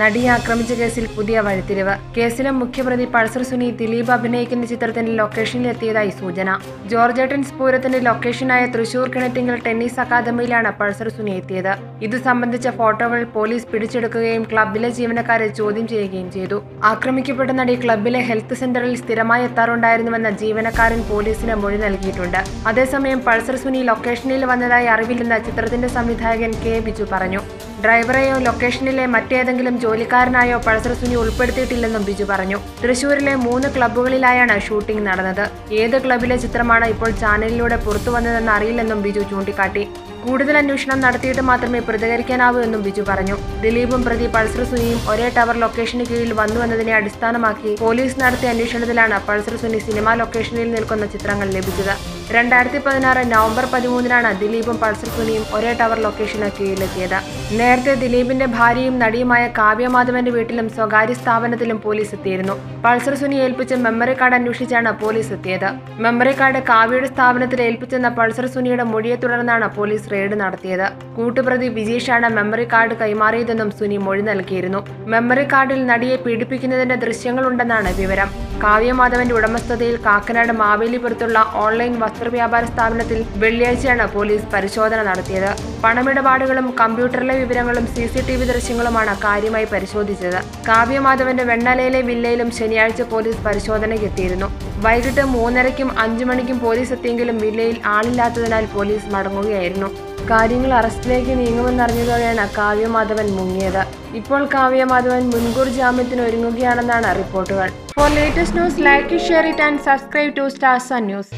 നടിയെ ആക്രമിച്ച കേസിൽ പുതിയ വഴിത്തിരിവ്. കേസിലെ മുഖ്യപ്രതി പൾസർ സുനി ദിലീപ് അഭിനയിക്കുന്ന ചിത്രത്തിന്റെ ലൊക്കേഷനിലെത്തിയതായി സൂചന. ജോർജേട്ടൻസ് പൂരത്തിന്റെ ലൊക്കേഷനായ തൃശൂർ കിണറ്റിങ്കൽ ടെന്നീസ് അക്കാദമിയിലാണ് പൾസർ സുനി എത്തിയത്. ഇത് സംബന്ധിച്ച ഫോട്ടോകൾ പോലീസ് പിടിച്ചെടുക്കുകയും ക്ലബിലെ ജീവനക്കാരെ ചോദ്യം ചെയ്യുകയും ചെയ്തു. ആക്രമിക്കപ്പെട്ട നടി ക്ലബിലെ ഹെൽത്ത് സെന്ററിൽ സ്ഥിരമായി എത്താറുണ്ടായിരുന്നുവെന്ന ജീവനക്കാരൻ പോലീസിന് മൊഴി നൽകിയിട്ടുണ്ട്. അതേസമയം പൾസർ സുനി ലൊക്കേഷനിൽ വന്നതായി അറിവില്ലെന്ന് ചിത്രത്തിന്റെ സംവിധായകൻ കെ ബിജു പറഞ്ഞു. ഡ്രൈവറെയോ ലൊക്കേഷനിലെ മറ്റേതെങ്കിലും ജോലിക്കാരനായോ പൾസർ സുനി ഉൾപ്പെടുത്തിയിട്ടില്ലെന്നും ബിജു പറഞ്ഞു. തൃശൂരിലെ മൂന്ന് ക്ലബ്ബുകളിലായാണ് ഷൂട്ടിംഗ് നടന്നത്. ഏത് ക്ലബിലെ ചിത്രമാണ് ഇപ്പോൾ ചാനലിലൂടെ പുറത്തു വന്നതെന്ന് അറിയില്ലെന്നും ബിജു ചൂണ്ടിക്കാട്ടി. കൂടുതൽ അന്വേഷണം നടത്തിയിട്ട് മാത്രമേ പ്രതികരിക്കാനാവൂ എന്നും ബിജു പറഞ്ഞു. ദിലീപും പ്രതി പൾസർ സുനിയും ഒരേ ടവർ ലൊക്കേഷന് കീഴിൽ വന്നു എന്നതിനെ അടിസ്ഥാനമാക്കി പോലീസ് നടത്തിയ അന്വേഷണത്തിലാണ് പൾസർ സുനി സിനിമാ ലൊക്കേഷനിൽ നിൽക്കുന്ന ചിത്രങ്ങൾ ലഭിച്ചത്. രണ്ടായിരത്തി പതിനാറ് നവംബർ പതിമൂന്നിനാണ് ദിലീപും പൾസർ സുനിയും ഒരേ ടവർ ലൊക്കേഷന് കീഴിലെത്തിയത്. നേരത്തെ ദിലീപിന്റെ ഭാര്യയും നടിയുമായ കാവ്യമാധവന്റെ വീട്ടിലും സ്വകാര്യ സ്ഥാപനത്തിലും പോലീസ് എത്തിയിരുന്നു. പൾസർ സുനി ഏൽപ്പിച്ച മെമ്മറി കാർഡ് അന്വേഷിച്ചാണ് പോലീസ് എത്തിയത്. മെമ്മറി കാർഡ് കാവ്യയുടെ സ്ഥാപനത്തിൽ ഏൽപ്പിച്ചെന്ന പൾസർ സുനിയുടെ മൊഴിയെ തുടർന്നാണ് പോലീസ് റെയ്ഡ് നടത്തിയത്. കൂട്ടുപ്രതി വിജീഷാണ് മെമ്മറി കാർഡ് കൈമാറിയതെന്നും സുനി മൊഴി നൽകിയിരുന്നു. മെമ്മറി കാർഡിൽ നടിയെ പീഡിപ്പിക്കുന്നതിന്റെ ദൃശ്യങ്ങളുണ്ടെന്നാണ് വിവരം. കാവ്യമാധവന്റെ ഉടമസ്ഥതയിൽ കാക്കനാട് മാവേലിപുരത്തുള്ള ഓൺലൈൻ വസ്ത്രവ്യാപാര സ്ഥാപനത്തിൽ വെള്ളിയാഴ്ചയാണ് പോലീസ് പരിശോധന നടത്തിയത്. പണമിടപാടുകളും കമ്പ്യൂട്ടറിലെ വിവരങ്ങളും സി സി ടി വി ദൃശ്യങ്ങളുമാണ് കാര്യമായി പരിശോധിച്ചത്. കാവ്യമാധവന്റെ വെണ്ണലയിലെ വില്ലയിലും ശനിയാഴ്ച പോലീസ് പരിശോധനയ്ക്കെത്തിയിരുന്നു. വൈകിട്ട് മൂന്നരയ്ക്കും അഞ്ചു മണിക്കും പോലീസ് എത്തിയെങ്കിലും വില്ലയിൽ ആളില്ലാത്തതിനാൽ പോലീസ് മടങ്ങുകയായിരുന്നു. കാര്യങ്ങൾ അറസ്റ്റിലേക്ക് നീങ്ങുമെന്നറിഞ്ഞതോടെയാണ് കാവ്യമാധവൻ മുങ്ങിയത്. ഇപ്പോൾ കാവ്യമാധവൻ മുൻകൂർ ജാമ്യത്തിന് ഒരുങ്ങുകയാണെന്നാണ് റിപ്പോർട്ടുകൾ. For latest news like share it and subscribe to stars news